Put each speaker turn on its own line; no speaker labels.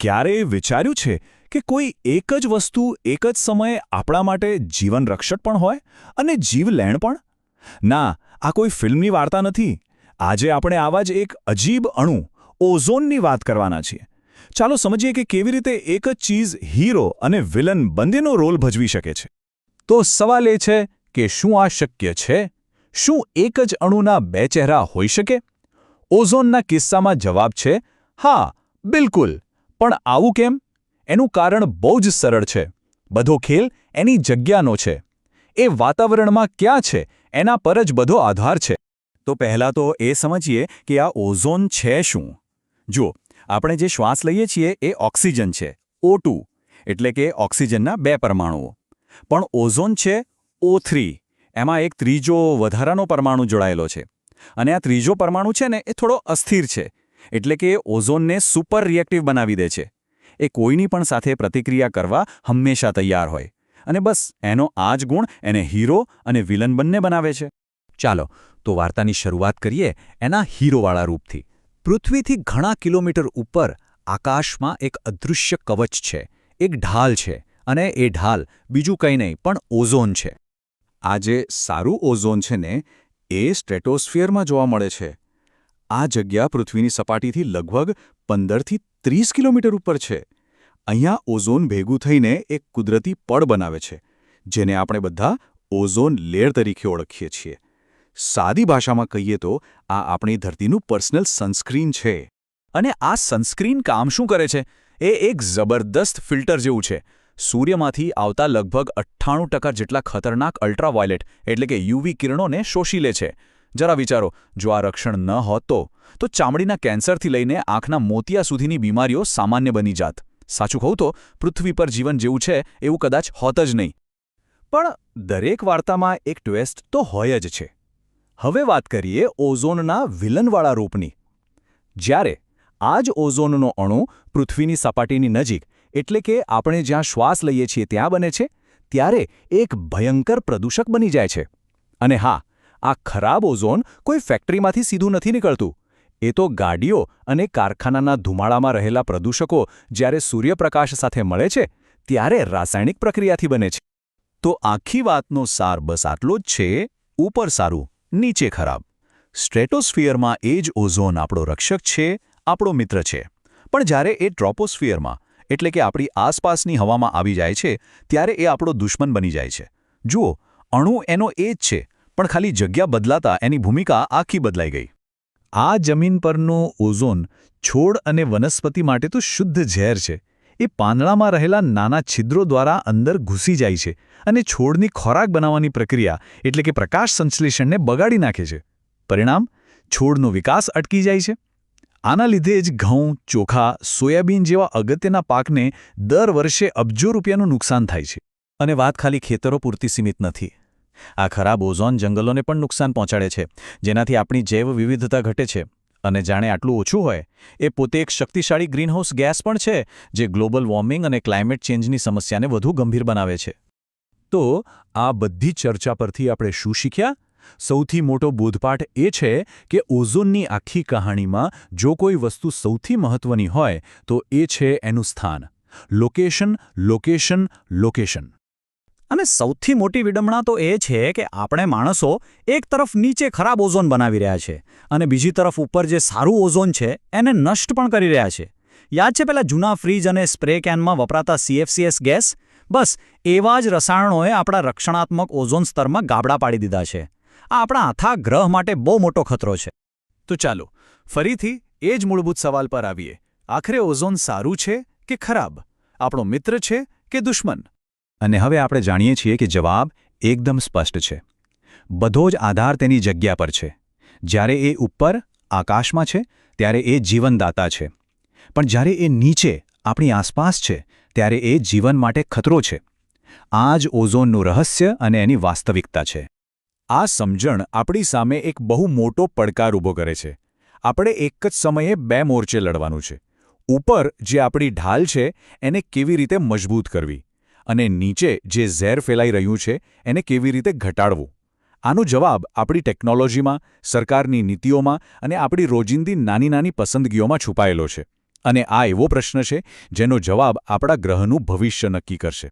ક્યારેય વિચાર્યું છે કે કોઈ એક જ વસ્તુ એક જ સમયે આપણા માટે જીવન રક્ષક પણ હોય અને જીવલેણ પણ? ના, આ કોઈ ફિલ્મની વાર્તા નથી. આજે આપણે આવા જ એક અજીબ અણુ ઓઝોનની વાત કરવાના છીએ. ચાલો સમજીએ કે કેવી રીતે એક જ ચીજ હીરો અને વિલન બંનેનો રોલ ભજવી શકે છે. તો સવાલ એ છે કે શું આ શક્ય છે? શું એક જ અણુના બે ચહેરા હોઈ શકે? ઓઝોનના કિસ્સામાં જવાબ છે, હા, બિલકુલ. પણ આવું કેમ? એનું કારણ બહુ જ સરળ છે. બધો ખેલ એની જગ્યાનો છે. એ વાતાવરણમાં ક્યાં છે, એના પર જ બધો આધાર છે. તો પહેલાં તો એ સમજીએ કે આ ઓઝોન છે શું. જુઓ, આપણે જે શ્વાસ લઈએ છીએ એ ઓક્સિજન છે ઓ એટલે કે ઓક્સિજનના બે પરમાણુઓ. પણ ઓઝોન છે ઓ એમાં એક ત્રીજો વધારાનો પરમાણુ જોડાયેલો છે. અને આ ત્રીજો પરમાણુ છે ને એ થોડો અસ્થિર છે એટલે કે ઓઝોનને સુપર રિએક્ટિવ બનાવી દે છે. એ કોઈની પણ સાથે પ્રતિક્રિયા કરવા હંમેશા તૈયાર હોય. અને બસ, એનો આ જ ગુણ એને હીરો અને વિલન બંને બનાવે છે. ચાલો, તો વાર્તાની શરૂઆત કરીએ એના હીરોવાળા રૂપથી. પૃથ્વીથી ઘણા કિલોમીટર ઉપર આકાશમાં એક અદૃશ્ય કવચ છે. એક ઢાલ છે અને એ ઢાલ બીજું કંઈ નહીં, પણ ઓઝોન છે. આ જે સારું ઓઝોન છે ને, એ સ્ટ્રેટોસ્ફિયરમાં જોવા મળે છે. આ જગ્યા પૃથ્વીની સપાટીથી લગભગ પંદરથી ત્રીસ કિલોમીટર ઉપર છે. અહીંયા ઓઝોન ભેગું થઈને એક કુદરતી પડ બનાવે છે, જેને આપણે બધા ઓઝોન લેયર તરીકે ઓળખીએ છીએ. સાદી ભાષામાં કહીએ તો, આ આપણી ધરતીનું પર્સનલ સનસ્ક્રીન છે. અને આ સનસ્ક્રીન કામ શું કરે છે? એ એક જબરદસ્ત ફિલ્ટર જેવું છે. સૂર્યમાંથી આવતા લગભગ અઠ્ઠાણું જેટલા ખતરનાક અલ્ટ્રાવાયોલેટ, એટલે કે યુવી કિરણોને શોષી લે છે. જરા વિચારો, જો આ રક્ષણ ન હોત તો? તો ચામડીના કેન્સરથી લઈને આંખના મોતિયા સુધીની બીમારીઓ સામાન્ય બની જાત. સાચું કહું તો, પૃથ્વી પર જીવન જેવું છે એવું કદાચ હોત જ નહીં. પણ દરેક વાર્તામાં એક ટ્વેસ્ટ તો હોય જ છે. હવે વાત કરીએ ઓઝોનના વિલનવાળા રૂપની. જ્યારે આ જ ઓઝોનનો અણુ પૃથ્વીની સપાટીની નજીક, એટલે કે આપણે જ્યાં શ્વાસ લઈએ છીએ ત્યાં બને છે, ત્યારે એક ભયંકર પ્રદૂષક બની જાય છે. અને હા આ ખરાબ ઓઝોન કોઈ ફેક્ટરીમાંથી સીધું નથી નીકળતું. એ તો ગાડીઓ અને કારખાનાના ધુમાડામાં રહેલા પ્રદૂષકો જ્યારે સૂર્યપ્રકાશ સાથે મળે છે, ત્યારે રાસાયણિક પ્રક્રિયાથી બને છે. તો આખી વાતનો સાર બસ આટલો જ છે, ઉપર સારું, નીચે ખરાબ. સ્ટ્રેટોસ્ફિયરમાં એ જ ઓઝોન આપણો રક્ષક છે, આપણો મિત્ર છે. પણ જ્યારે એ ટ્રોપોસ્ફિયરમાં, એટલે કે આપણી આસપાસની હવામાં આવી જાય છે, ત્યારે એ આપણો દુશ્મન બની જાય છે. જુઓ, અણુ એનો એ જ છે પણ ખાલી જગ્યા બદલાતા એની ભૂમિકા આખી બદલાઈ ગઈ. આ જમીન પરનો ઓઝોન છોડ અને વનસ્પતિ માટે તો શુદ્ધ ઝેર છે. એ પાંદડામાં રહેલા નાના છિદ્રો દ્વારા અંદર ઘૂસી જાય છે અને છોડની ખોરાક બનાવવાની પ્રક્રિયા, એટલે કે પ્રકાશ સંશ્લેષણને બગાડી નાખે છે. પરિણામ, છોડનો વિકાસ અટકી જાય છે. આના લીધે જ ઘઉં, ચોખા, સોયાબીન જેવા અગત્યના પાકને દર વર્ષે અબજો રૂપિયાનું નુકસાન થાય છે. અને વાત ખાલી ખેતરો પૂરતી સીમિત નથી. આ ખરાબ ઓઝોન જંગલોને પણ નુકસાન પહોંચાડે છે, જેનાથી આપણી જૈવ વિવિધતા ઘટે છે. અને જાણે આટલું ઓછું હોય, એ પોતે એક શક્તિશાળી ગ્રીનહાઉસ ગેસ પણ છે, જે ગ્લોબલ વોર્મિંગ અને ક્લાઇમેટ ચેન્જની સમસ્યાને વધુ ગંભીર બનાવે છે. તો, આ બધી ચર્ચા પરથી આપણે શું શીખ્યા? સૌથી મોટો બોધપાઠ એ છે કે ઓઝોનની આખી કહાણીમાં જો કોઈ વસ્તુ સૌથી મહત્વની હોય, તો એ છે એનું સ્થાન. લોકેશન લોકેશન લોકેશન
અને સૌથી મોટી વિડંબણા તો એ છે કે આપણે માણસો એક તરફ નીચે ખરાબ ઓઝોન બનાવી રહ્યા છે અને બીજી તરફ ઉપર જે સારું ઓઝોન છે એને નષ્ટ પણ કરી રહ્યા છે. યાદ છે પેલા જૂના ફ્રીજ અને સ્પ્રે કેનમાં વપરાતા સીએફસીએસ ગેસ? બસ, એવા જ રસાયણોએ આપણા રક્ષણાત્મક ઓઝોન સ્તરમાં ગાબડા પાડી દીધા છે. આ આપણા આથા ગ્રહ માટે બહુ મોટો ખતરો છે.
તો ચાલો, ફરીથી એ જ મૂળભૂત સવાલ પર આવીએ. આખરે ઓઝોન સારું છે કે ખરાબ? આપણો મિત્ર છે કે દુશ્મન? અને હવે આપણે જાણીએ છીએ કે જવાબ એકદમ સ્પષ્ટ છે. બધો જ આધાર તેની જગ્યા પર છે. જ્યારે એ ઉપર આકાશમાં છે, ત્યારે એ જીવનદાતા છે. પણ જ્યારે એ નીચે આપણી આસપાસ છે, ત્યારે એ જીવન માટે ખતરો છે. આ જ ઓઝોનનું રહસ્ય અને એની વાસ્તવિકતા છે. આ સમજણ આપણી સામે એક બહુ મોટો પડકાર ઊભો કરે છે. આપણે એક જ સમયે બે મોરચે લડવાનું છે. ઉપર જે આપણી ઢાલ છે, એને કેવી રીતે મજબૂત કરવી? અને નીચે જે ઝેર ફેલાઈ રહ્યું છે, એને કેવી રીતે ઘટાડવું? આનો જવાબ આપણી ટેકનોલોજીમાં, સરકારની નીતિઓમાં અને આપણી રોજિંદી નાની નાની પસંદગીઓમાં છુપાયેલો છે. અને આ એવો પ્રશ્ન છે, જેનો જવાબ આપણા ગ્રહનું ભવિષ્ય નક્કી કરશે.